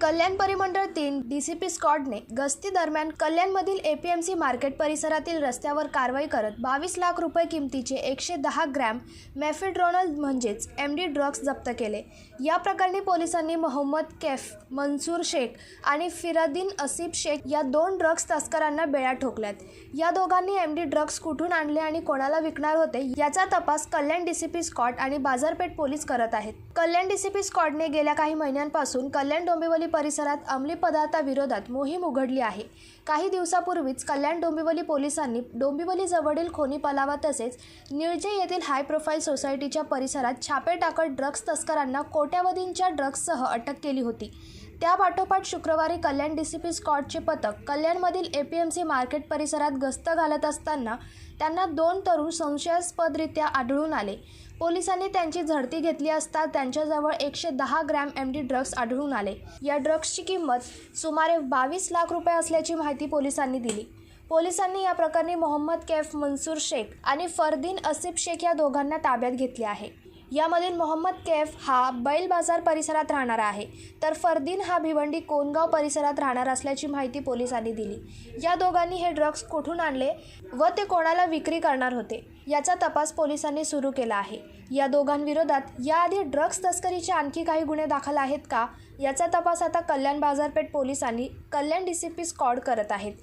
कल्याण परिमंडळ तीन D C P स्कॉडने गस्ती दरम्यान कल्याणमधील A P M C market परिसरातील रस्त्यावर कारवाई करत बावीस लाख रुपये किमतीचे एकशे दहा ग्रॅम मॅफिड्रोनल म्हणजेच एम डी ड्रग्ज जप्त केले. या प्रकरणी पोलिसांनी मोहम्मद कैफ मनसूर शेख आणि फिरादीन असिफ शेख या दोन ड्रग्ज तस्करांना बेळ्या ठोकल्यात. या दोघांनी एम डी ड्रग्ज कुठून आणले आणि कोणाला विकणार होते याचा तपास Kalyan D C P squad आणि बाजारपेठ पोलीस करत आहेत. कल्याण डी सी पी स्कॉडने गेल्या काही महिन्यांपासून कल्याण डोंबिवली परिसरात अंमली पदार्थाविरोधात मोहीम उघडली आहे. काही दिवसापूर्वीच कल्याण डोंबिवली पोलिसांनी डोंबिवली जवळील खोनी पलावा तसेच निळजे येथील हाय प्रोफाईल सोसायटीच्या परिसरात छापे टाकत ड्रग्ज तस्करांना कोट्यावधींच्या ड्रग्जसह अटक केली होती. त्यापाठोपाठ शुक्रवारी कल्याण डी सी पी स्कॉटचे पथक कल्याणमधील A P M C market परिसरात गस्त घालत असताना त्यांना दोन तरुण संशयास्पदरित्या आढळून आले. पोलिसांनी त्यांची झडती घेतली असता त्यांच्याजवळ एकशे दहा ग्रॅम एम डी ड्रग्ज आढळून आले. या ड्रग्जची किंमत सुमारे बावीस लाख रुपये असल्याची माहिती पोलिसांनी दिली. पोलिसांनी या प्रकरणी मोहम्मद कैफ मनसूर शेख आणि फरदीन असिफ शेख या दोघांना ताब्यात घेतले आहे. यामधील मोहम्मद कैफ हा बैल बाजार परिसरात राहणारा आहे. तर फरदीन हा भिवंडी कोनगाव परिसरात राहणार असल्याची माहिती पोलिसांनी दिली. या दोघांनी हे ड्रग्ज कुठून आणले व ते कोणाला विक्री करणार होते याचा तपास पोलिसांनी सुरू केला आहे. या दोघांविरोधात याआधी ड्रग्ज तस्करीचे आणखी काही गुन्हे दाखल आहेत का याचा तपास आता कल्याण बाजारपेठ पोलिसांनी Kalyan D C P squad करत आहेत.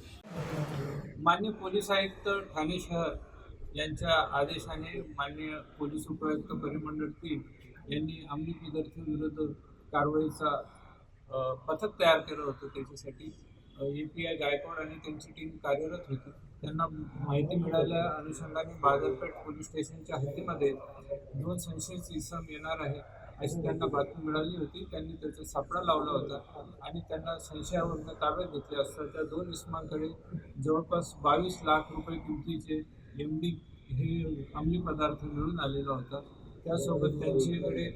मान्य पोलीस आयुक्त ठाणे शहर यांच्या आदेशाने मान्य पोलीस उपायुक्त परिमंडळ तीन यांनी अंमली पदार्थ विरुद्ध कारवाईचा पथक तयार केलं होतं त्याच्यासाठी. ए पी आय गायकवाड आणि त्यांची टीम कार्यरत होती. त्यांना माहिती मिळाल्या अनुषंगाने बाजारपेठ पोलीस स्टेशनच्या हद्दीमध्ये दोन संशयित इसम येणार आहे अशी त्यांना बातमी मिळाली होती. त्यांनी त्याचा सापळा लावला होता आणि त्यांना संशयावरून ताब्यात घेतले असता त्या दोन इसमांकडे जवळपास बावीस लाख रुपये किमतीचे एम डी हे अंमली पदार्थ मिळून आलेला होता त्यासोबत त्यांच्याकडे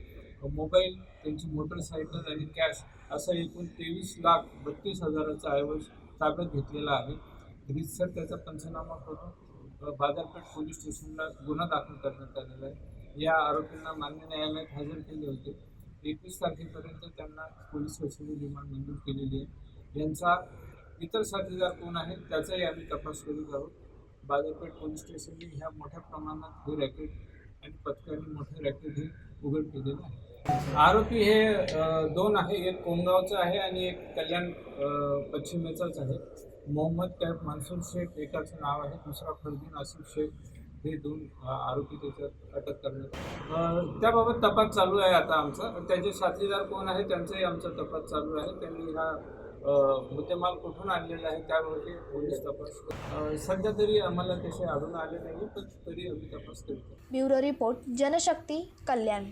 मोबाईल त्यांची मोटरसायकल आणि कॅश असा एकूण तेवीस लाख बत्तीस हजाराचा ऐवज ताब्यात घेतलेला आहे. रितसर त्याचा पंचनामा करून बाजारपेठ पोलीस स्टेशनला गुन्हा दाखल करण्यात आलेला आहे. या आरोपींना मान्य न्यायालयात हजर केले होते. एकवीस तारखेपर्यंत त्यांना पोलीस कस्टडी रिमांड मंजूर केलेली आहे. यांचा इतर साथीदार कोण आहे त्याचाही आम्ही तपास करीत आहोत. बाजारपेठ पोलीस स्टेशनने ह्या मोठ्या प्रमाणात हे रॅकेट आणि पथकाने मोठे रॅकेट हे उघड केलेलं आहे. आरोपी हे दोन आहे. एक कोंगावचा आहे आणि एक कल्याण पश्चिमेचाच आहे. मोहम्मद कैफ मनसूर शेख एकाचं नाव आहे. दुसरा फरदीन आसिफ शेख हे दोन आरोपी त्याच्यात अटक करण्यात त्याबाबत तपास चालू आहे आता आमचा. त्याचे साथीदार कोण आहे? त्यांचाही आमचा तपास चालू आहे. त्यांनी हा मुद्देमाल कुठून आणलेला आहे त्यावरती पोलीस तपास सध्या तरी आम्हाला तसे आढळून आले नाही पण तरी आम्ही तपास करतो. Bureau report Janshakti Kalyan.